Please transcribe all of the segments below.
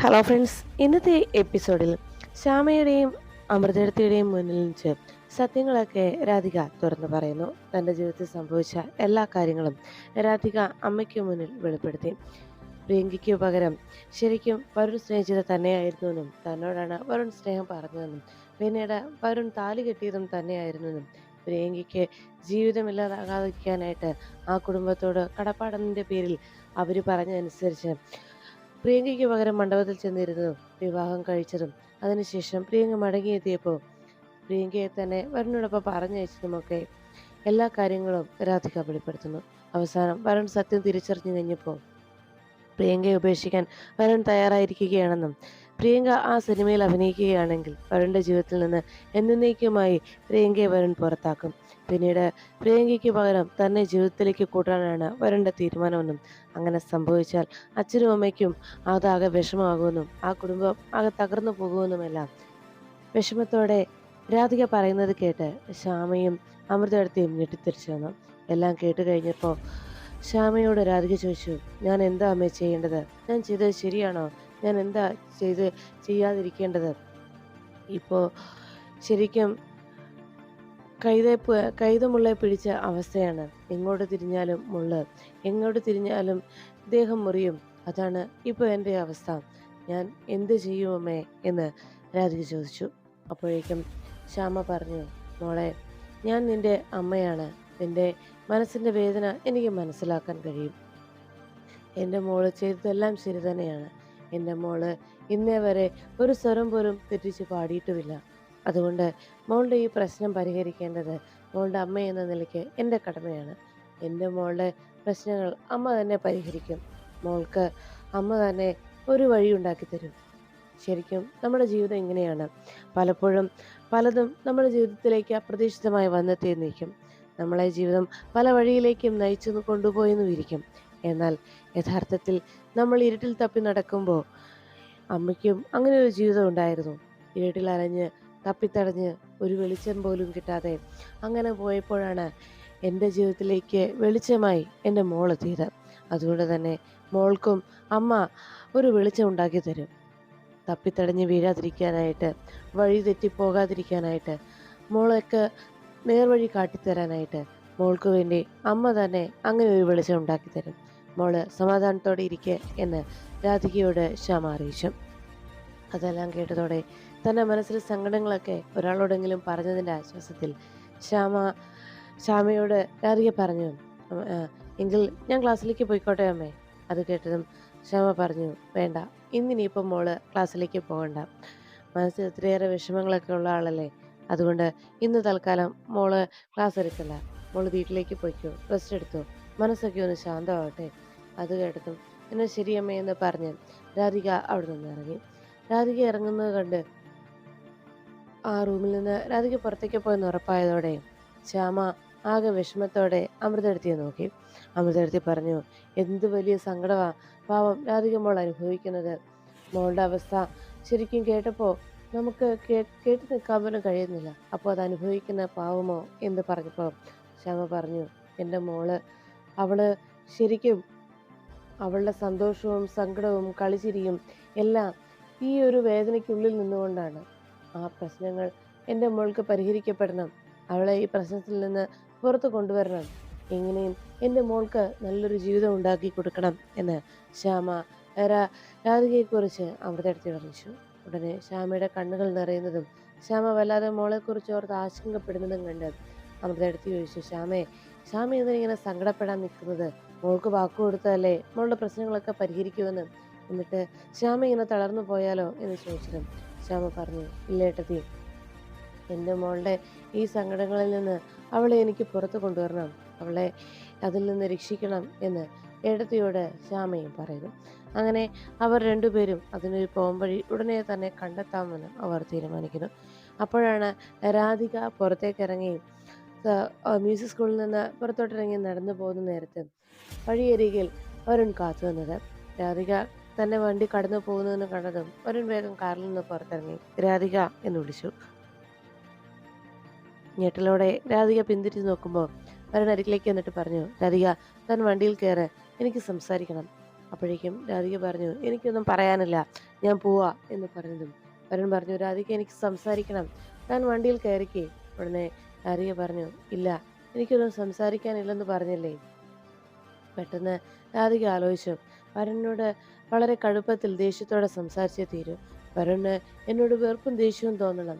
Hello friends ഇന്നത്തെ എപ്പിസോഡിൽ ശ്യാമയുടെയും അമൃതയുടെയും മുന്നിൽ നിന്ന് സത്യങ്ങളൊക്കെ രാധിക തുറന്നു പറയുന്നു. തന്റെ ജീവിതത്തിൽ സംഭവിച്ച എല്ലാ കാര്യങ്ങളും രാധിക അമ്മയ്ക്ക് മുന്നിൽ വെളിപ്പെടുത്തി. പ്രിയങ്കയ്ക്ക് പകരം ശരിക്കും വരുൺ സ്നേഹിച്ചത് തന്നെയായിരുന്നുവെന്നും തന്നോടാണ് വരുൺ സ്നേഹം പറഞ്ഞതെന്നും പിന്നീട് വരുൺ താലി കെട്ടിയതും തന്നെയായിരുന്നെന്നും പ്രിയങ്കയ്ക്ക് ജീവിതമില്ലാതാകാതിരിക്കാനായിട്ട് ആ കുടുംബത്തോട് കടപ്പാടതിന്റെ പേരിൽ അവർ പറഞ്ഞതനുസരിച്ച് പ്രിയങ്കയ്ക്ക് പകരം മണ്ഡപത്തിൽ ചെന്നിരുന്നതും വിവാഹം കഴിച്ചതും. അതിനുശേഷം പ്രിയങ്ക മടങ്ങിയെത്തിയപ്പോൾ പ്രിയങ്കയെ തന്നെ വരുണിനോടൊപ്പം പറഞ്ഞയച്ചതുമൊക്കെ എല്ലാ കാര്യങ്ങളും രാധിക വെളിപ്പെടുത്തുന്നു. അവസാനം വരുൺ സത്യം തിരിച്ചറിഞ്ഞു കഴിഞ്ഞപ്പോൾ പ്രിയങ്കയെ ഉപേക്ഷിക്കാൻ വരുൺ തയ്യാറായിരിക്കുകയാണെന്നും പ്രിയങ്ക ആ സിനിമയിൽ അഭിനയിക്കുകയാണെങ്കിൽ വരുണിന്റെ ജീവിതത്തിൽ നിന്ന് എന്നേക്കുമായി പ്രിയങ്കയെ വരുൺ പുറത്താക്കും. പിന്നീട് പ്രിയങ്കയ്ക്ക് പകരം തന്നെ ജീവിതത്തിലേക്ക് കൂട്ടാനാണ് വരുണിന്റെ തീരുമാനമെന്നും അങ്ങനെ സംഭവിച്ചാൽ അച്ഛനും അമ്മയ്ക്കും അതാകെ വിഷമമാകുമെന്നും ആ കുടുംബം ആകെ തകർന്നു പോകുമെന്നുമെല്ലാം വിഷമത്തോടെ രാധിക പറയുന്നത് കേട്ട് ശ്യാമയും അമൃതടുത്തേയും ഞെട്ടിത്തെറിച്ചു വന്നു. എല്ലാം കേട്ട് കഴിഞ്ഞപ്പോൾ ശ്യാമയോട് രാധിക ചോദിച്ചു ഞാൻ എന്താ അമ്മ ചെയ്യേണ്ടത്? ഞാൻ ചെയ്തത് ശരിയാണോ? ഞാൻ എന്താ ചെയ്ത് ചെയ്യാതിരിക്കേണ്ടത്? ഇപ്പോൾ ശരിക്കും കൈതപ്പ് കൈതമുള്ള പിടിച്ച അവസ്ഥയാണ്. എങ്ങോട്ട് തിരിഞ്ഞാലും മുള്ള് എങ്ങോട്ട് തിരിഞ്ഞാലും ദേഹം മുറിയും. അതാണ് ഇപ്പോൾ എന്റെ അവസ്ഥ. ഞാൻ എന്ത് ചെയ്യുമേ എന്ന് രാധിക ചോദിച്ചു. അപ്പോഴേക്കും ശ്യാമ പറഞ്ഞു മോളെ ഞാൻ നിന്റെ അമ്മയാണ്. നിന്റെ മനസ്സിന്റെ വേദന എനിക്ക് മനസ്സിലാക്കാൻ കഴിയും. എന്റെ മോൾ ചെയ്തതെല്ലാം ശരി തന്നെയാണ്. എന്റെ മോൾ ഇന്നേ വരെ ഒരു സ്വരം പോലും തെറ്റിച്ച് പാടിയിട്ടുമില്ല. അതുകൊണ്ട് മോളുടെ ഈ പ്രശ്നം പരിഹരിക്കേണ്ടത് മോളുടെ അമ്മ എന്ന നിലയ്ക്ക് എന്റെ കടമയാണ്. എന്റെ മോളുടെ പ്രശ്നങ്ങൾ അമ്മ തന്നെ പരിഹരിക്കും. മോൾക്ക് അമ്മ തന്നെ ഒരു വഴി ഉണ്ടാക്കി തരും. ശരിക്കും നമ്മുടെ ജീവിതം ഇങ്ങനെയാണ്. പലപ്പോഴും പലതും നമ്മുടെ ജീവിതത്തിലേക്ക് അപ്രതീക്ഷിതമായി വന്നെത്തി നിൽക്കും. നമ്മളെ ജീവിതം പല വഴിയിലേക്കും നയിച്ചു കൊണ്ടുപോയെന്നും ഇരിക്കും എന്നാൽ യഥാർത്ഥത്തിൽ നമ്മൾ ഇരുട്ടിൽ തപ്പി നടക്കുമ്പോൾ അമ്മയ്ക്കും അങ്ങനെ ഒരു ജീവിതം ഉണ്ടായിരുന്നു. ഇരുട്ടിൽ അലഞ്ഞ് തപ്പിത്തടഞ്ഞ് ഒരു വെളിച്ചം പോലും കിട്ടാതെ അങ്ങനെ പോയപ്പോഴാണ് എന്റെ ജീവിതത്തിലേക്ക് വെളിച്ചമായി എന്റെ മോൾ മോളെത്തിയത് അതുകൊണ്ട് തന്നെ മോൾക്കും അമ്മ ഒരു വെളിച്ചം ഉണ്ടാക്കി തരും. തപ്പിത്തടഞ്ഞ് വീഴാതിരിക്കാനായിട്ട് വഴി തെറ്റിപ്പോകാതിരിക്കാനായിട്ട് മോളൊക്കെ നേർവഴി കാട്ടിത്തരാനായിട്ട് മോൾക്ക് വേണ്ടി അമ്മ തന്നെ അങ്ങനെ ഒരു വെളിച്ചം ഉണ്ടാക്കി തരും. മോൾ സമാധാനത്തോടെ ഇരിക്കെ എന്ന് രാധികയോട് ശ്യാമ അറിയിച്ചു. അതെല്ലാം കേട്ടതോടെ തന്റെ മനസ്സിൽ സങ്കടങ്ങളൊക്കെ ഒരാളോടെങ്കിലും പറഞ്ഞതിന്റെ ആശ്വാസത്തിൽ ശ്യാമ ശ്യാമയോട് രാധിക പറഞ്ഞു എങ്കിൽ ഞാൻ ക്ലാസ്സിലേക്ക് പോയിക്കോട്ടെ അമ്മേ? അത് കേട്ടതും ശ്യാമ പറഞ്ഞു വേണ്ട ഇന്നിനിയിപ്പം മോൾ ക്ലാസ്സിലേക്ക് പോകണ്ട. മനസ്സിൽ ഒത്തിരിയേറെ വിഷമങ്ങളൊക്കെ ഉള്ള ആളല്ലേ? അതുകൊണ്ട് ഇന്ന് തൽക്കാലം മോൾ ക്ലാസ് എടുക്കല്ല മോൾ വീട്ടിലേക്ക് പോയിക്കോ റെസ്റ്റ് എടുത്തോ. മനസ്സൊക്കെ ഒന്ന് ശാന്തമാവട്ടെ? അത് കേട്ടതും എന്നെ ശരിയമ്മേ എന്ന് പറഞ്ഞ് രാധിക അവിടെ നിന്ന് ഇറങ്ങി. രാധിക ഇറങ്ങുന്നത് കണ്ട് ആ റൂമിൽ നിന്ന് രാധിക പുറത്തേക്ക് പോയെന്ന് ഉറപ്പായതോടെ ശ്യാമ ആകെ വിഷമത്തോടെ അമൃതെടുത്തിയെ നോക്കി. അമൃതെടുത്തി പറഞ്ഞു എന്ത് വലിയ സങ്കടമാ പാവം രാധിക മോൾ അനുഭവിക്കുന്നത്. മോളുടെ അവസ്ഥ ശരിക്കും കേട്ടപ്പോൾ നമുക്ക് കേട്ട് നിൽക്കാൻ പോലും കഴിയുന്നില്ല. അപ്പോൾ അത് അനുഭവിക്കുന്ന പാവമോ? എന്ന് പറഞ്ഞപ്പോൾ ശ്യാമ പറഞ്ഞു എന്റെ മോൾ അവൾ ശരിക്കും അവളുടെ സന്തോഷവും സങ്കടവും കളിച്ചിരിയും എല്ലാം ഈ ഒരു വേദനയ്ക്കുള്ളിൽ നിന്നുകൊണ്ടാണ്. ആ പ്രശ്നങ്ങൾ എന്റെ മോൾക്ക് പരിഹരിക്കപ്പെടണം. അവളെ ഈ പ്രശ്നത്തിൽ നിന്ന് പുറത്തു കൊണ്ടുവരണം. എങ്ങനെയും എന്റെ മോൾക്ക് നല്ലൊരു ജീവിതം ഉണ്ടാക്കി കൊടുക്കണം എന്ന് ശ്യാമ രാധികയെക്കുറിച്ച് അമൃതടുത്ത് വർണിച്ചു ഉടനെ ശ്യാമയുടെ കണ്ണുകൾ നിറയുന്നതും ശ്യാമ വല്ലാതെ മോളെക്കുറിച്ച് ഓർത്ത് ആശങ്കപ്പെടുന്നതും കണ്ട് അമൃതടുത്തി ചോദിച്ചു ശ്യാമേ ശ്യാമ എന്തിനിങ്ങനെ സങ്കടപ്പെടാൻ നിൽക്കുന്നത് മോൾക്ക് വാക്കു കൊടുത്തതല്ലേ? മോളുടെ പ്രശ്നങ്ങളൊക്കെ പരിഹരിക്കുമെന്ന്. എന്നിട്ട് ശ്യാമ ഇങ്ങനെ തളർന്നു പോയാലോ എന്ന് ചോദിച്ചിട്ടും ശ്യാമ പറഞ്ഞു ഇല്ലേട്ടത്തി എന്റെ മോളുടെ ഈ സങ്കടങ്ങളിൽ നിന്ന് അവളെ എനിക്ക് പുറത്തു കൊണ്ടുവരണം. അവളെ അതിൽ നിന്ന് രക്ഷിക്കണം എന്ന് ഏടത്തിയോട് ശ്യാമയും പറയുന്നു. അങ്ങനെ അവർ രണ്ടുപേരും അതിനൊരു പോംവഴി ഉടനെ തന്നെ കണ്ടെത്താമെന്ന് അവർ തീരുമാനിക്കുന്നു. അപ്പോഴാണ് രാധിക പുറത്തേക്ക് ഇറങ്ങി മ്യൂസിക് സ്കൂളിൽ നിന്ന് പുറത്തോട്ടിറങ്ങി നടന്നു പോകുന്ന നേരത്ത് വഴിയരികിൽ വരുൺ കാത്തു നിന്നത്. രാധിക തന്നെ വണ്ടി കടന്നു പോകുന്നതെന്ന് കണ്ടതും വരുൺ വേഗം കാറിൽ നിന്ന് പുറത്തിറങ്ങി. രാധിക എന്ന് വിളിച്ചു. ഞെട്ടലോടെ രാധിക പിന്തിരിച്ച് നോക്കുമ്പോൾ വരുൺ അരികിലേക്ക് എന്നിട്ട് പറഞ്ഞു രാധിക താൻ വണ്ടിയിൽ കയറ് എനിക്ക് സംസാരിക്കണം. അപ്പോഴേക്കും രാധിക പറഞ്ഞു എനിക്കൊന്നും പറയാനില്ല ഞാൻ പോവാ എന്ന് പറഞ്ഞതും വരുൺ പറഞ്ഞു രാധിക എനിക്ക് സംസാരിക്കണം. താൻ വണ്ടിയിൽ കയറിക്കേ ഉടനെ രാധിക പറഞ്ഞു ഇല്ല എനിക്കൊന്നും സംസാരിക്കാനില്ലെന്ന് പറഞ്ഞില്ലേ? പെട്ടെന്ന് രാധിക ആലോചിച്ചു. വരുണിനോട് വളരെ കടുപ്പത്തിൽ ദേഷ്യത്തോടെ സംസാരിച്ചേ തീരൂ. വരന് എന്നോട് വെറുപ്പും ദേഷ്യവും തോന്നണം.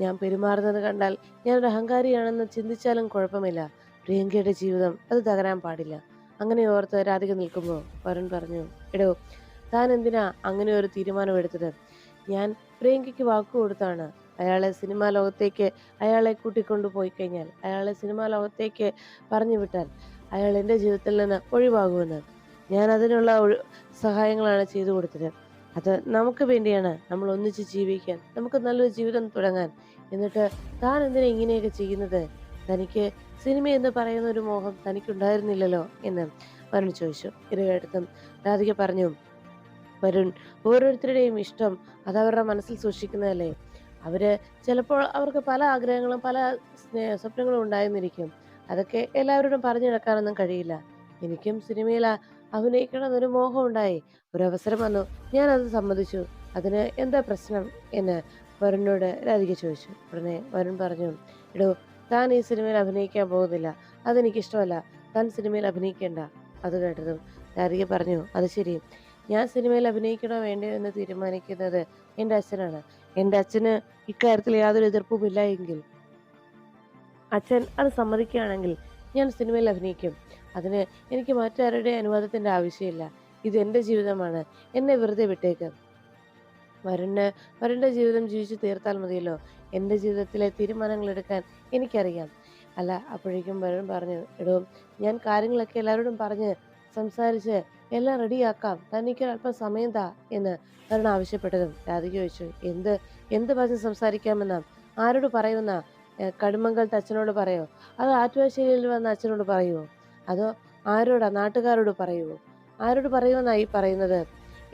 ഞാൻ പെരുമാറുന്നത് കണ്ടാൽ ഞാനൊരു അഹങ്കാരിയാണെന്ന് ചിന്തിച്ചാലും കുഴപ്പമില്ല. പ്രിയങ്കയുടെ ജീവിതം അത് തകരാൻ പാടില്ല. അങ്ങനെ ഓർത്ത് രാധിക നിൽക്കുമ്പോൾ വരുൺ പറഞ്ഞു എടോ താൻ എന്തിനാ അങ്ങനെ ഒരു തീരുമാനം എടുത്തത്? ഞാൻ പ്രിയങ്കയ്ക്ക് വാക്കു കൊടുത്താണ്. അയാളെ സിനിമാ ലോകത്തേക്ക് അയാളെ കൂട്ടിക്കൊണ്ടുപോയി കഴിഞ്ഞാൽ അയാളെ സിനിമാ ലോകത്തേക്ക് പറഞ്ഞു വിട്ടാൽ അയാൾ എന്റെ ജീവിതത്തിൽ നിന്ന് ഒഴിവാകുമെന്ന്. ഞാൻ അതിനുള്ള സഹായങ്ങളാണ് ചെയ്തു കൊടുത്തത്. അത് നമുക്ക് വേണ്ടിയാണ് നമ്മൾ ഒന്നിച്ച് ജീവിക്കാൻ നമുക്ക് നല്ലൊരു ജീവിതം തുടങ്ങാൻ. എന്നിട്ട് താൻ എന്തിനാ ഇങ്ങനെയൊക്കെ ചെയ്യുന്നത്? തനിക്ക് സിനിമ എന്ന് പറയുന്ന ഒരു മോഹം തനിക്കുണ്ടായിരുന്നില്ലല്ലോ എന്ന് വരുൺ ചോദിച്ചു. ഇത് കേട്ടതും രാധിക പറഞ്ഞു വരുൺ ഓരോരുത്തരുടെയും ഇഷ്ടം അതവരുടെ മനസ്സിൽ സൂക്ഷിക്കുന്നതല്ലേ? അവർ ചിലപ്പോൾ അവർക്ക് പല ആഗ്രഹങ്ങളും പല സ്നേഹ സ്വപ്നങ്ങളും ഉണ്ടായിരുന്നിരിക്കും. അതൊക്കെ എല്ലാവരോടും പറഞ്ഞു നടക്കാനൊന്നും കഴിയില്ല. എനിക്കും സിനിമയിൽ എന്നൊരു മോഹം ഉണ്ടായി. ഒരു അവസരം വന്നു. ഞാൻ അത് സമ്മതിച്ചു. അതിന് എന്താ പ്രശ്നം എന്ന് വരുണിനോട് രാധിക ചോദിച്ചു. ഉടനെ വരുൺ പറഞ്ഞു എടോ താൻ ഈ സിനിമയിൽ അഭിനയിക്കാൻ പോകുന്നില്ല. അതെനിക്കിഷ്ടമല്ല. താൻ സിനിമയിൽ അഭിനയിക്കേണ്ട. അത് കേട്ടതും രാധിക പറഞ്ഞു അത് ശരി. ഞാൻ സിനിമയിൽ അഭിനയിക്കണോ വേണ്ടയോ എന്ന് തീരുമാനിക്കുന്നത് എന്റെ അച്ഛനാണ്. എന്റെ അച്ഛന് ഇക്കാര്യത്തിൽ യാതൊരു എതിർപ്പുമില്ല എങ്കിൽ. അച്ഛൻ അത് സമ്മതിക്കുകയാണെങ്കിൽ ഞാൻ സിനിമയിൽ അഭിനയിക്കും. അതിന് എനിക്ക് മറ്റാരുടെ അനുവാദത്തിന്റെ ആവശ്യമില്ല. ഇത് എന്റെ ജീവിതമാണ്. എന്നെ വെറുതെ വിട്ടേക്ക്. വരുണ് വരുണിന്റെ ജീവിതം ജീവിച്ചു തീർത്താൽ മതിയല്ലോ. എന്റെ ജീവിതത്തിലെ തീരുമാനങ്ങൾ എടുക്കാൻ എനിക്കറിയാം. അല്ല അപ്പോഴേക്കും വരുൺ പറഞ്ഞു എടോ ഞാൻ കാര്യങ്ങളൊക്കെ എല്ലാവരോടും പറഞ്ഞ് സംസാരിച്ച് എല്ലാം റെഡിയാക്കാം തനിക്ക് അല്പം സമയം താ എന്ന് അരുൺ ആവശ്യപ്പെട്ടതും രാധിക ചോദിച്ചു. എന്ത്? എന്ത് പറഞ്ഞ് സംസാരിക്കാമെന്ന? ആരോട് പറയുന്ന കടുമംഗൽ അച്ഛനോട് പറയോ? അതോ ആറ്റുവാശ്ശേരിയിൽ വന്ന അച്ഛനോട് പറയുമോ അതോ ആരോടാ? നാട്ടുകാരോട് പറയുമോ ആരോട് പറയുമെന്നാ ഈ പറയുന്നത്?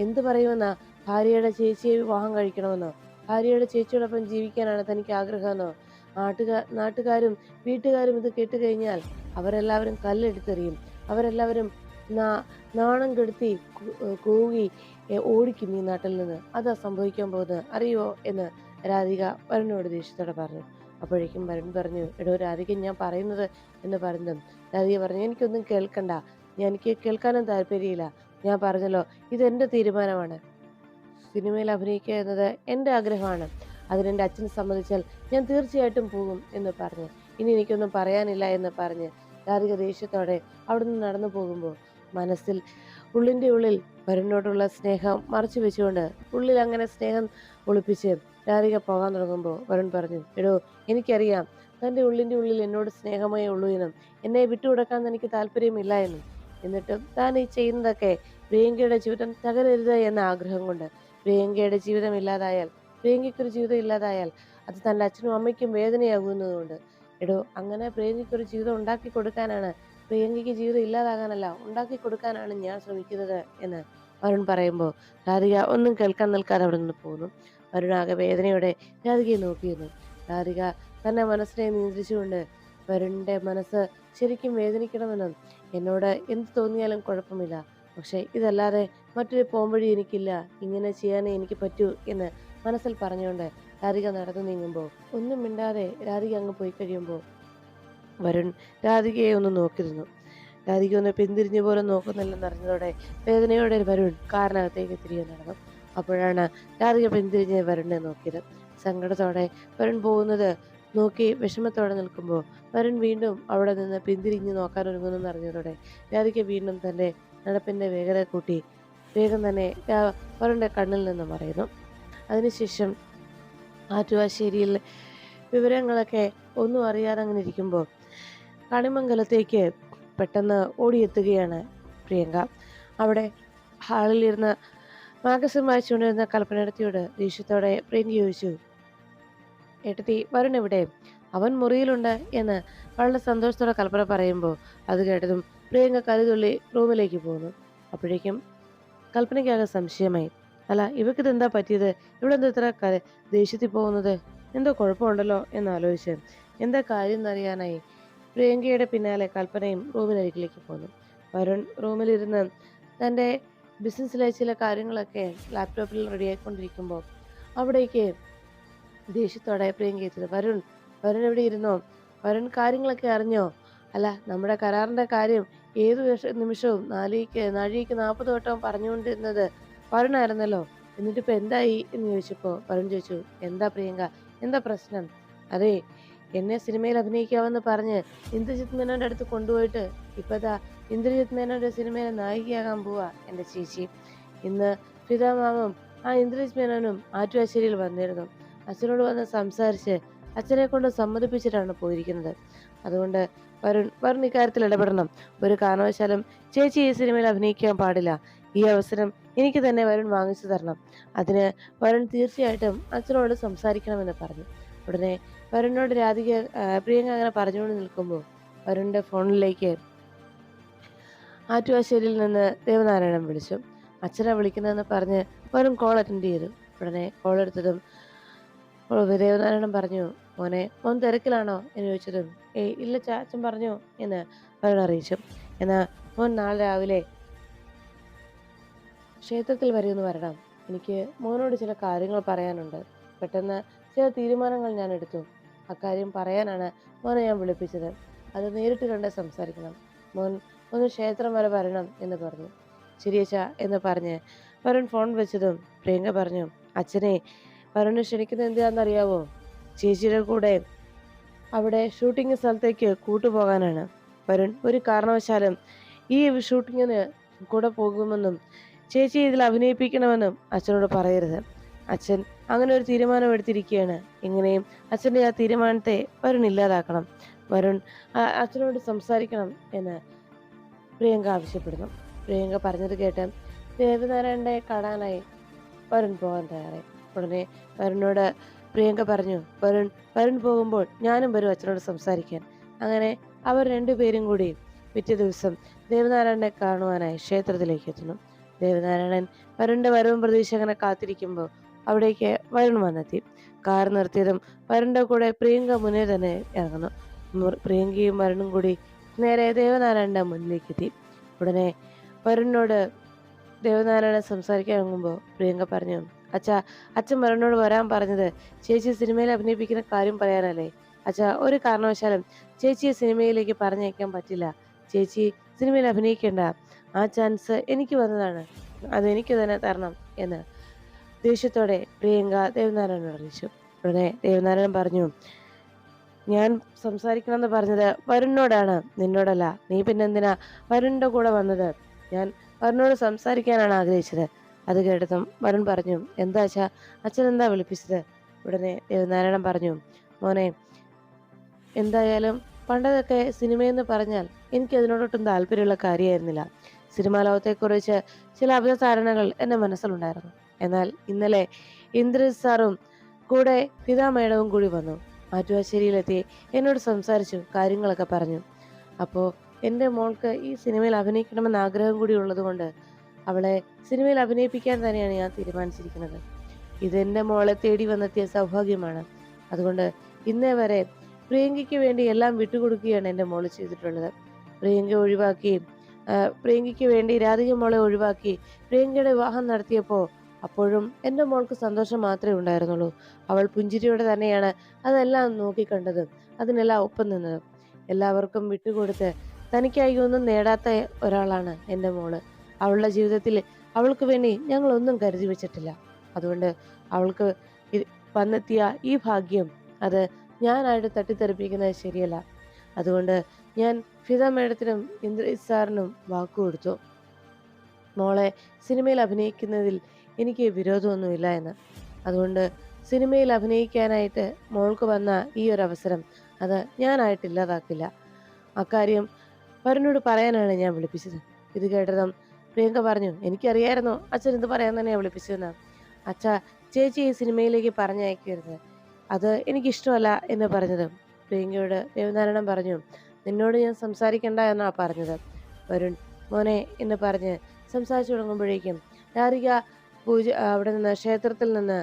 എന്ത് പറയുമെന്നാ? ഭാര്യയുടെ ചേച്ചിയെ വിവാഹം കഴിക്കണമെന്നോ? ഭാര്യയുടെ ചേച്ചിയോടൊപ്പം ജീവിക്കാനാണ് തനിക്ക് ആഗ്രഹമെന്നോ? നാട്ടുകാർ നാട്ടുകാരും വീട്ടുകാരും ഇത് കേട്ടുകഴിഞ്ഞാൽ അവരെല്ലാവരും കല്ലെടുത്തെറിയും. അവരെല്ലാവരും നാണം കെടുത്തി കൂകി ഓടിക്കും ഈ നാട്ടിൽ നിന്ന്. അതാ സംഭവിക്കാൻ പോകുന്നത്. അറിയോ എന്ന് രാധിക വരനോട് ദേഷ്യത്തോടെ പറഞ്ഞു. അപ്പോഴേക്കും വരുൺ പറഞ്ഞു എടോ രാധിക ഞാൻ പറയുന്നത് എന്ന് പറഞ്ഞു രാധിക പറഞ്ഞു എനിക്കൊന്നും കേൾക്കണ്ട. ഞാൻ എനിക്ക് കേൾക്കാനും താല്പര്യമില്ല. ഞാൻ പറഞ്ഞല്ലോ ഇത് എന്റെ തീരുമാനമാണ്. സിനിമയിൽ അഭിനയിക്കുക എന്നത് എന്റെ ആഗ്രഹമാണ്. അതിനെന്റെ അച്ഛൻ സമ്മതിച്ചാൽ ഞാൻ തീർച്ചയായിട്ടും പോകും എന്ന് പറഞ്ഞു. ഇനി എനിക്കൊന്നും പറയാനില്ല എന്ന് പറഞ്ഞ് രാധിക ദേഷ്യത്തോടെ അവിടുന്ന് നടന്നു പോകുമ്പോൾ മനസ്സിൽ ഉള്ളിന്റെ ഉള്ളിൽ വരുണിനോടുള്ള സ്നേഹം മറച്ചു വെച്ചുകൊണ്ട് ഉള്ളിൽ അങ്ങനെ സ്നേഹം ഒളിപ്പിച്ച് രാധിക പോകാൻ തുടങ്ങുമ്പോൾ വരുൺ പറഞ്ഞു എടോ എനിക്കറിയാം തന്റെ ഉള്ളിന്റെ ഉള്ളിൽ എന്നോട് സ്നേഹമേ ഉള്ളൂ എന്നും. എന്നെ വിട്ടുകൊടുക്കാൻ എനിക്ക് താല്പര്യമില്ല എന്നും. എന്നിട്ടും താൻ ഈ ചെയ്യുന്നതൊക്കെ പ്രിയങ്കയുടെ ജീവിതം തകരരുത് എന്ന ആഗ്രഹം കൊണ്ട് പ്രിയങ്കയുടെ ജീവിതം ഇല്ലാതായാൽ പ്രിയങ്കയ്ക്കൊരു ജീവിതം ഇല്ലാതായാൽ അത് തന്റെ അച്ഛനും അമ്മയ്ക്കും വേദനയാകുന്നതുകൊണ്ട്. എടോ അങ്ങനെ പ്രിയങ്കയ്ക്കൊരു ജീവിതം ഉണ്ടാക്കി കൊടുക്കാനാണ് പ്രിയങ്കയ്ക്ക് ജീവിതം ഇല്ലാതാകാനല്ല ഉണ്ടാക്കി കൊടുക്കാനാണ് ഞാൻ ശ്രമിക്കുന്നത് എന്ന് വരുൺ പറയുമ്പോൾ രാധിക ഒന്നും കേൾക്കാൻ നിൽക്കാതെ അവിടെ നിന്ന് പോകുന്നു. വരുൺ ആകെ വേദനയോടെ രാധികയെ നോക്കിയിരുന്നു. രാധിക തന്നെ മനസ്സിനെ നിയന്ത്രിച്ചുകൊണ്ട് വരുണിന്റെ മനസ്സ് ശരിക്കും വേദനിക്കണമെന്നും എന്നോട് എന്ത് തോന്നിയാലും കുഴപ്പമില്ല. പക്ഷേ ഇതല്ലാതെ മറ്റൊരു പോംവഴി എനിക്കില്ല. ഇങ്ങനെ ചെയ്യാനേ എനിക്ക് പറ്റൂ എന്ന് മനസ്സിൽ പറഞ്ഞുകൊണ്ട് രാധിക നടന്നു നീങ്ങുമ്പോൾ ഒന്നും മിണ്ടാതെ രാധിക അങ്ങ് പോയി കഴിയുമ്പോൾ വരുൺ രാധികയെ ഒന്ന് നോക്കിയിരുന്നു. രാധിക ഒന്ന് പിന്തിരിഞ്ഞു പോലും നോക്കുന്നില്ലെന്നറിഞ്ഞതോടെ വേദനയോടെ വരുൺ കാറിനകത്തേക്ക് തിരികെ നടന്നു. അപ്പോഴാണ് രാധിക പിന്തിരിഞ്ഞ് വരുണിനെ നോക്കിയത്. സങ്കടത്തോടെ വരുൺ പോകുന്നത് നോക്കി വിഷമത്തോടെ നിൽക്കുമ്പോൾ വരുൺ വീണ്ടും അവിടെ നിന്ന് പിന്തിരിഞ്ഞ് നോക്കാൻ ഒരുങ്ങുന്നെന്ന് അറിഞ്ഞതോടെ രാധിക വീണ്ടും തന്റെ നടപ്പിന്റെ വേഗത കൂട്ടി വേഗം തന്നെ വരുണിന്റെ കണ്ണിൽ നിന്ന് മറയുന്നു. അതിനുശേഷം ആറ്റുവാശ്ശേരിയിൽ വിവരങ്ങളൊക്കെ ഒന്നും അറിയാതെ അങ്ങനെ ഇരിക്കുമ്പോൾ കണിമംഗലത്തേക്ക് പെട്ടെന്ന് ഓടിയെത്തുകയാണ് പ്രിയങ്ക. അവിടെ ഹാളിലിരുന്ന് മാഗസിൻ വായിച്ചുകൊണ്ടിരുന്ന കൽപ്പനടത്തിയോട് ദേഷ്യത്തോടെ പ്രിയങ്ക ചോദിച്ചു ഏട്ടത്തി വരുൺ എവിടെ? അവൻ മുറിയിലുണ്ട് എന്ന് വളരെ സന്തോഷത്തോടെ കൽപ്പന പറയുമ്പോൾ അത് കേട്ടതും പ്രിയങ്ക കരുതുള്ളി റൂമിലേക്ക് പോകുന്നു അപ്പോഴേക്കും കൽപ്പനയ്ക്കാകെ സംശയമായി അല്ല ഇവക്കിത് എന്താ പറ്റിയത്? ഇവിടെ എന്താ ഇത്ര ദേഷ്യത്തിൽ പോകുന്നത്? എന്തോ കുഴപ്പമുണ്ടല്ലോ എന്ന് ആലോചിച്ച് എന്താ കാര്യം എന്നറിയാനായി പ്രിയങ്കയുടെ പിന്നാലെ കൽപ്പനയും റൂമിനരികിലേക്ക് പോന്നു. വരുൺ റൂമിലിരുന്ന് തന്റെ ബിസിനസ്സിലെ ചില കാര്യങ്ങളൊക്കെ ലാപ്ടോപ്പിൽ റെഡിയായിക്കൊണ്ടിരിക്കുമ്പോൾ അവിടേക്ക് ദേഷ്യത്തോടെ പ്രിയങ്ക എത്തിയത്. വരുൺ വരുൺ എവിടെ ഇരുന്നോ? വരുൺ കാര്യങ്ങളൊക്കെ അറിഞ്ഞോ? അല്ല നമ്മുടെ കരാറിന്റെ കാര്യം ഏതു നിമിഷവും നാലിക്ക് നാഴിക്ക് നാൽപ്പത് വട്ടം പറഞ്ഞുകൊണ്ടിരുന്നത് വരുണായിരുന്നല്ലോ. എന്നിട്ടിപ്പോൾ എന്തായി എന്ന് ചോദിച്ചപ്പോൾ വരുൺ ചോദിച്ചു എന്താ പ്രിയങ്ക? എന്താ പ്രശ്നം? അതെ എന്നെ സിനിമയിൽ അഭിനയിക്കാമെന്ന് പറഞ്ഞ് ഇന്ദ്രജിത് മേനോന്റെ അടുത്ത് കൊണ്ടുപോയിട്ട് ഇപ്പതാ ഇന്ദ്രജിത് മേനോന്റെ സിനിമയിലെ നായികയാകാൻ പോവാ എന്റെ ചേച്ചി. ഇന്ന് പിതാമാവും ആ ഇന്ദ്രജിത് മേനോനും ആറ്റുവാശ്ശേരിയിൽ വന്നിരുന്നു. അച്ഛനോട് വന്ന് സംസാരിച്ച് അച്ഛനെ കൊണ്ട് സമ്മതിപ്പിച്ചിട്ടാണ് പോയിരിക്കുന്നത്. അതുകൊണ്ട് വരുൺ വരുൺ ഇക്കാര്യത്തിൽ ഇടപെടണം. ഒരു കാരണവശാലും ചേച്ചി ഈ സിനിമയിൽ അഭിനയിക്കാൻ പാടില്ല. ഈ അവസരം എനിക്ക് തന്നെ വരുൺ വാങ്ങിച്ചു തരണം. അതിന് വരുൺ തീർച്ചയായിട്ടും അച്ഛനോട് സംസാരിക്കണമെന്ന് പറഞ്ഞു. ഉടനെ വരുണിനോട് രാധിക പ്രിയങ്ക അങ്ങനെ പറഞ്ഞുകൊണ്ട് നിൽക്കുമ്പോൾ വരുണിന്റെ ഫോണിലേക്ക് ആറ്റുവാശ്ശേരിയിൽ നിന്ന് ദേവനാരായണൻ വിളിച്ചു. അച്ഛനെ വിളിക്കുന്നതെന്ന് പറഞ്ഞ് വരുൺ കോൾ അറ്റൻഡ് ചെയ്തു. ഉടനെ കോൾ എടുത്തതും ദേവനാരായണൻ പറഞ്ഞു മോനെ മോൻ തിരക്കിലാണോ? എന്ന് ചോദിച്ചതും ഏയ് ഇല്ല ചാച്ചൻ പറഞ്ഞു എന്ന് വരുൺ അറിയിച്ചു. എന്നാൽ മോൻ നാളെ രാവിലെ ക്ഷേത്രത്തിൽ വരുമെന്ന് വരണം. എനിക്ക് മോനോട് ചില കാര്യങ്ങൾ പറയാനുണ്ട്. പെട്ടെന്ന് ചില തീരുമാനങ്ങൾ ഞാൻ എടുത്തു. അക്കാര്യം പറയാനാണ് മോനെ ഞാൻ വിളിപ്പിച്ചത്. അത് നേരിട്ട് കണ്ട് സംസാരിക്കണം. മോൻ ഒന്ന് ക്ഷേത്രം വരെ വരണം എന്ന് പറഞ്ഞു. ശരിയച്ച എന്ന് പറഞ്ഞ് വരുൺ ഫോൺ വെച്ചതും പ്രിയങ്ക പറഞ്ഞു അച്ഛനെ വരുണ് ക്ഷണിക്കുന്നത് എന്തിനാണെന്നറിയാവോ? ചേച്ചിയുടെ കൂടെ അവിടെ ഷൂട്ടിംഗ് സ്ഥലത്തേക്ക് കൂട്ടുപോകാനാണ്. വരുൺ ഒരു കാരണവശാലും ഈ ഷൂട്ടിങ്ങിന് കൂടെ പോകുമെന്നും ചേച്ചി ഇതിൽ അഭിനയിപ്പിക്കണമെന്നും അച്ഛനോട് പറയരുത്. അച്ഛൻ അങ്ങനെ ഒരു തീരുമാനം എടുത്തിരിക്കുകയാണ്. എങ്ങനെയും അച്ഛന്റെ ആ തീരുമാനത്തെ വരുൺ ഇല്ലാതാക്കണം. വരുൺ അച്ഛനോട് സംസാരിക്കണം എന്ന് പ്രിയങ്ക ആവശ്യപ്പെടുന്നു. പ്രിയങ്ക പറഞ്ഞത് കേട്ട് ദേവനാരായണനെ കാണാനായി വരുൺ പോകാൻ തയ്യാറായി. ഉടനെ വരുണിനോട് പ്രിയങ്ക പറഞ്ഞു വരുൺ വരുൺ പോകുമ്പോൾ ഞാനും വരും അച്ഛനോട് സംസാരിക്കാൻ. അങ്ങനെ അവർ രണ്ടുപേരും കൂടി പിറ്റേ ദിവസം ദേവനാരായണനെ കാണുവാനായി ക്ഷേത്രത്തിലേക്ക് എത്തുന്നു. ദേവനാരായണൻ വരുണിന്റെ വരവും പ്രതീക്ഷ അങ്ങനെ കാത്തിരിക്കുമ്പോൾ അവിടേക്ക് വരുൺ വന്നെത്തി. കാർ നിർത്തിയതും വരുണിന്റെ കൂടെ പ്രിയങ്ക മുന്നേ തന്നെ ഇറങ്ങുന്നു. പ്രിയങ്കയും വരുണും കൂടി നേരെ ദേവനാരായണന്റെ മുന്നിലേക്ക് എത്തി ഉടനെ വരുണിനോട് ദേവനാരായണൻ സംസാരിക്കാൻ ഇറങ്ങുമ്പോൾ പ്രിയങ്ക പറഞ്ഞു അച്ഛാ അച്ഛൻ വരുണിനോട് വരാൻ പറഞ്ഞത് ചേച്ചി സിനിമയിൽ അഭിനയിപ്പിക്കുന്ന കാര്യം പറയാനല്ലേ? അച്ഛാ ഒരു കാരണവശാലും ചേച്ചിയെ സിനിമയിലേക്ക് പറഞ്ഞയക്കാൻ പറ്റില്ല. ചേച്ചി സിനിമയിൽ അഭിനയിക്കേണ്ട. ആ ചാൻസ് എനിക്ക് വന്നതാണ്. അത് എനിക്ക് തന്നെ തരണം എന്ന് ദേഷ്യത്തോടെ പ്രിയങ്ക ദേവനാരായണൻ അറിയിച്ചു. ഉടനെ ദേവനാരായണൻ പറഞ്ഞു ഞാൻ സംസാരിക്കണമെന്ന് പറഞ്ഞത് വരുണിനോടാണ്. നിന്നോടല്ല. നീ പിന്നെന്തിനാ വരുണിന്റെ കൂടെ വന്നത്? ഞാൻ വരുണിനോട് സംസാരിക്കാനാണ് ആഗ്രഹിച്ചത്. അത് കേട്ടതും വരുൺ പറഞ്ഞു എന്താ അച്ഛാ? അച്ഛൻ എന്താ വിളിപ്പിച്ചത്? ഉടനെ ദേവനാരായണൻ പറഞ്ഞു മോനെ എന്തായാലും പണ്ടതൊക്കെ സിനിമയെന്ന് പറഞ്ഞാൽ എനിക്ക് അതിനോടൊട്ടും താല്പര്യമുള്ള കാര്യമായിരുന്നില്ല. സിനിമാ ലോകത്തെക്കുറിച്ച് ചില അബദ്ധധാരണകൾ എന്റെ മനസ്സിലുണ്ടായിരുന്നു. എന്നാൽ ഇന്നലെ ഇന്ദ്രജിത് സാറും കൂടെ പിതാ മേഡവും കൂടി വന്നു. മാറ്റുവാശ്ശേരിയിലെത്തി എന്നോട് സംസാരിച്ചു കാര്യങ്ങളൊക്കെ പറഞ്ഞു. അപ്പോൾ എന്റെ മോൾക്ക് ഈ സിനിമയിൽ അഭിനയിക്കണമെന്ന് ആഗ്രഹം കൂടി ഉള്ളതുകൊണ്ട് അവളെ സിനിമയിൽ അഭിനയിപ്പിക്കാൻ തന്നെയാണ് ഞാൻ തീരുമാനിച്ചിരിക്കുന്നത്. ഇതെന്റെ മോളെ തേടി വന്നെത്തിയ സൗഭാഗ്യമാണ്. അതുകൊണ്ട് ഇന്നേ വരെ പ്രിയങ്കയ്ക്ക് വേണ്ടി എല്ലാം വിട്ടുകൊടുക്കുകയാണ് എന്റെ മോൾ ചെയ്തിട്ടുള്ളത്. പ്രിയങ്ക ഒഴിവാക്കി പ്രിയങ്കയ്ക്ക് വേണ്ടി രാധിക മോളെ ഒഴിവാക്കി പ്രിയങ്കയുടെ വിവാഹം നടത്തിയപ്പോൾ അപ്പോഴും എന്റെ മോൾക്ക് സന്തോഷം മാത്രമേ ഉണ്ടായിരുന്നുള്ളൂ. അവൾ പുഞ്ചിരിയോടെ തന്നെയാണ് അതെല്ലാം നോക്കിക്കണ്ടത്. അതിനെല്ലാം ഒപ്പം നിന്നത്. എല്ലാവർക്കും വിട്ടുകൊടുത്ത് തനിക്കായി ഒന്നും നേടാത്ത ഒരാളാണ് എന്റെ മോൾ. അവളുടെ ജീവിതത്തിൽ അവൾക്ക് വേണ്ടി ഞങ്ങളൊന്നും കരുതി വെച്ചിട്ടില്ല. അതുകൊണ്ട് അവൾക്ക് വന്നെത്തിയ ഈ ഭാഗ്യം അത് ഞാനായിട്ട് തട്ടിത്തെറിപ്പിക്കുന്നത് ശരിയല്ല. അതുകൊണ്ട് ഞാൻ ഫിദ മേഡത്തിനും ഇന്ദ്രജിത് സാറിനും കൊടുത്തു മോളെ സിനിമയിൽ അഭിനയിക്കുന്നതിൽ എനിക്ക് വിരോധമൊന്നുമില്ല എന്ന്. അതുകൊണ്ട് സിനിമയിൽ അഭിനയിക്കാനായിട്ട് മോൾക്ക് വന്ന ഈ ഒരു അവസരം അത് ഞാനായിട്ട് ഇല്ലാതാക്കില്ല. അക്കാര്യം വരുണോട് പറയാനാണ് ഞാൻ വിളിപ്പിച്ചത്. ഇത് കേട്ടതും പ്രിയങ്ക പറഞ്ഞു എനിക്കറിയായിരുന്നു അച്ഛൻ ഇത് പറയാൻ തന്നെയാണ് വിളിപ്പിച്ചതെന്ന്. അച്ഛ ചേച്ചി ഈ സിനിമയിലേക്ക് പറഞ്ഞയക്കരുത്. അത് എനിക്കിഷ്ടമല്ല എന്ന് പറഞ്ഞത് പ്രിയങ്കയോട് ദേവനാരായണൻ പറഞ്ഞു നിന്നോട് ഞാൻ സംസാരിക്കണ്ട എന്നാ പറഞ്ഞത്? വരുൺ മോനെ എന്ന് പറഞ്ഞ് സംസാരിച്ചു തുടങ്ങുമ്പോഴേക്കും രാധിക പൂജ അവിടെ നിന്ന് ക്ഷേത്രത്തിൽ നിന്ന്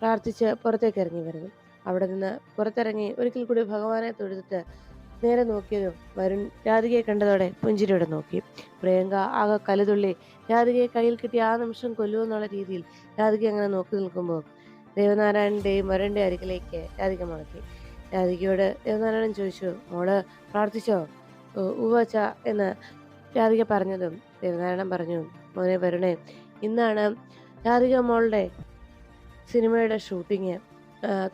പ്രാർത്ഥിച്ച് പുറത്തേക്ക് ഇറങ്ങി വരുന്നു. അവിടെ നിന്ന് പുറത്തിറങ്ങി ഒരിക്കൽ കൂടി ഭഗവാനെ തൊഴുതിട്ട് നേരെ നോക്കിയതും വരുൺ രാധികയെ കണ്ടതോടെ പുഞ്ചിരിയോടെ നോക്കി. പ്രിയങ്ക ആകെ കലുതുള്ളി. രാധികയെ കയ്യിൽ കിട്ടിയ ആ നിമിഷം കൊല്ലുമെന്നുള്ള രീതിയിൽ രാധിക അങ്ങനെ നോക്കി നിൽക്കുമ്പോൾ ദേവനാരായണന്റെയും വരുണിന്റെ അരികിലേക്ക് രാധിക മടക്കി രാധികയോട് ദേവനാരായണൻ ചോദിച്ചു മോൾ പ്രാർത്ഥിച്ചോ? ഉവച്ച എന്ന് രാധിക പറഞ്ഞതും ദേവനാരായണൻ പറഞ്ഞു മോനെ വരുണേ ഇന്നാണ് രാധിക മോളുടെ സിനിമയുടെ ഷൂട്ടിങ്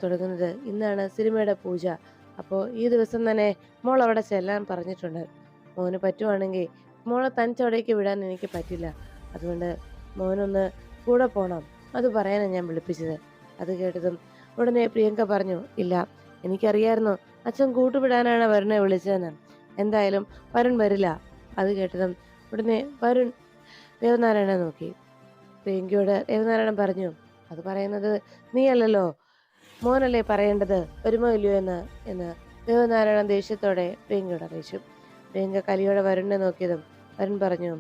തുടങ്ങുന്നത് ഇന്നാണ് സിനിമയുടെ പൂജ. അപ്പോൾ ഈ ദിവസം തന്നെ മോൾ അവിടെ ചെല്ലാൻ പറഞ്ഞിട്ടുണ്ട്. മോന് പറ്റുവാണെങ്കിൽ മോളെ തനിച്ചവിടേക്ക് വിടാൻ എനിക്ക് പറ്റില്ല. അതുകൊണ്ട് മോനൊന്ന് കൂടെ പോകണം അത് പറയാനാണ് ഞാൻ വിളിപ്പിച്ചത്. അത് കേട്ടതും ഉടനെ പ്രിയങ്ക പറഞ്ഞു ഇല്ല എനിക്കറിയായിരുന്നു അച്ഛൻ കൂട്ടുവിടാനാണ് വരുണെ വിളിച്ചതെന്ന്. എന്തായാലും വരുൺ വരില്ല. അത് കേട്ടതും ഉടനെ വരുൺ ദേവനാരായണനെ നോക്കി. പ്രിയങ്കയോട് രവിനാരായണൻ പറഞ്ഞു അത് പറയുന്നത് നീയല്ലല്ലോ. മോനല്ലേ പറയേണ്ടത്? വരുമോ എന്ന്? എന്ന് ദേവനാരായണൻ ദേഷ്യത്തോടെ പ്രിയങ്കയോട് അറിയിച്ചു. പ്രിയങ്ക കലിയോടെ വരുണിനെ നോക്കിയതും വരുൺ പറഞ്ഞു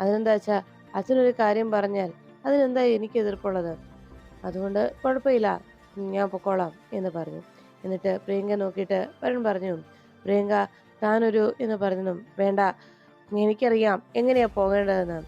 അതിനെന്താ വെച്ചാ അച്ഛനൊരു കാര്യം പറഞ്ഞാൽ അതിനെന്താ എനിക്ക് എതിർപ്പുള്ളത്? അതുകൊണ്ട് കുഴപ്പമില്ല. ഞാൻ പൊക്കോളാം എന്ന് പറഞ്ഞു. എന്നിട്ട് പ്രിയങ്ക നോക്കിയിട്ട് വരുൺ പറഞ്ഞു പ്രിയങ്ക താനൊരു എന്ന് പറഞ്ഞതും വേണ്ട. എനിക്കറിയാം എങ്ങനെയാ പോകേണ്ടതെന്ന്.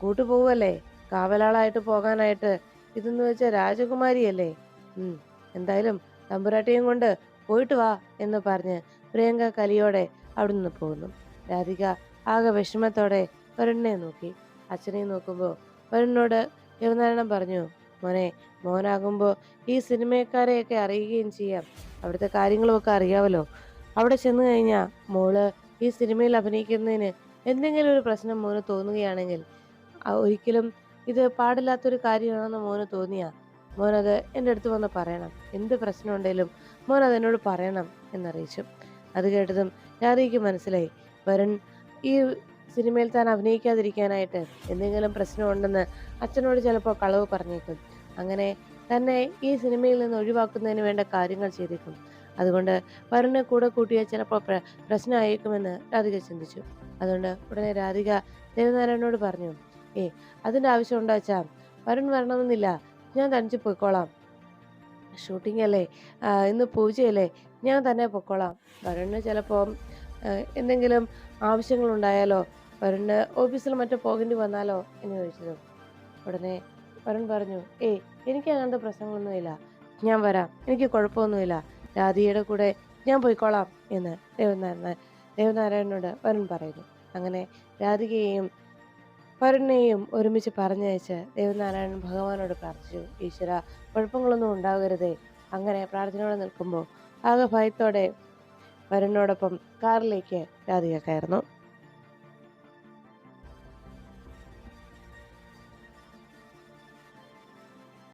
കൂട്ടുപോകുമല്ലേ കാവലാളായിട്ട് പോകാനായിട്ട്. ഇതെന്ന് വെച്ചാൽ രാജകുമാരിയല്ലേ? ഉം. എന്തായാലും തമ്പുരാട്ടിയും കൊണ്ട് പോയിട്ട് വാ എന്ന് പറഞ്ഞ് പ്രിയങ്ക കലിയോടെ അവിടുന്ന് പോകുന്നു. രാധിക ആകെ വിഷമത്തോടെ വരുണിനെ നോക്കി. അച്ഛനെ നോക്കുമ്പോൾ വരുണിനോട് ദേവനാരായണൻ പറഞ്ഞു മോനെ മോനാകുമ്പോൾ ഈ സിനിമക്കാരെയൊക്കെ അറിയുകയും ചെയ്യാം. അവിടുത്തെ കാര്യങ്ങളുമൊക്കെ അറിയാമല്ലോ അവിടെ ചെന്ന് കഴിഞ്ഞാൽ മോൾ ഈ സിനിമയിൽ അഭിനയിക്കുന്നതിന് എന്തെങ്കിലും ഒരു പ്രശ്നം മോന് തോന്നുകയാണെങ്കിൽ ഒരിക്കലും ഇത് പാടില്ലാത്തൊരു കാര്യമാണെന്ന് മോന് തോന്നിയാ. മോനത് എന്റെ അടുത്ത് വന്ന് പറയണം. എന്ത് പ്രശ്നം ഉണ്ടെങ്കിലും മോൻ അതെന്നോട് പറയണം എന്നറിയിച്ചു. അത് കേട്ടതും രാധിക്ക് മനസ്സിലായി. വരുൺ ഈ സിനിമയിൽ താൻ അഭിനയിക്കാതിരിക്കാനായിട്ട് എന്തെങ്കിലും പ്രശ്നമുണ്ടെന്ന് അച്ഛനോട് ചിലപ്പോൾ കളവ് പറഞ്ഞേക്കും. അങ്ങനെ തന്നെ ഈ സിനിമയിൽ നിന്ന് ഒഴിവാക്കുന്നതിന് വേണ്ട കാര്യങ്ങൾ ചെയ്തേക്കും. അതുകൊണ്ട് വരുണിനെ കൂടെ കൂട്ടിയാൽ ചിലപ്പോൾ പ്ര പ്രശ്നമായേക്കുമെന്ന് രാധിക ചിന്തിച്ചു. അതുകൊണ്ട് ഉടനെ രാധിക ദേവനാരായണനോട് പറഞ്ഞു ഏ അതിന്റെ ആവശ്യം ഉണ്ടോ വെച്ചാ വരുൺ വരണമെന്നില്ല. ഞാൻ തനിച്ച് പോയിക്കോളാം. ഷൂട്ടിംഗ് അല്ലേ? ഇന്ന് പൂജയല്ലേ? ഞാൻ തന്നെ പൊക്കോളാം വരുണ് ചിലപ്പോൾ എന്തെങ്കിലും ആവശ്യങ്ങളുണ്ടായാലോ? വരുണ് ഓഫീസിൽ മറ്റോ പോകേണ്ടി വന്നാലോ? എന്ന് ചോദിച്ചത്. ഉടനെ വരുൺ പറഞ്ഞു ഏയ് എനിക്ക് അങ്ങനത്തെ പ്രശ്നങ്ങളൊന്നുമില്ല. ഞാൻ വരാം. എനിക്ക് കുഴപ്പമൊന്നുമില്ല. രാധികയുടെ കൂടെ ഞാൻ പോയിക്കോളാം എന്ന് ദേവനാരായണ ദേവനാരായണനോട് വരുൺ പറയുന്നു. അങ്ങനെ രാധികയെയും വരുണിനെയും ഒരുമിച്ച് പറഞ്ഞയച്ച് ദേവനാരായണൻ ഭഗവാനോട് പ്രാർത്ഥിച്ചു. ഈശ്വര കുഴപ്പങ്ങളൊന്നും ഉണ്ടാകരുതേ. അങ്ങനെ പ്രാർത്ഥനയോടെ നിൽക്കുമ്പോൾ ആകെ ഭയത്തോടെ വരുണിനോടൊപ്പം കാറിലേക്ക് രാധിക കയറുന്നു.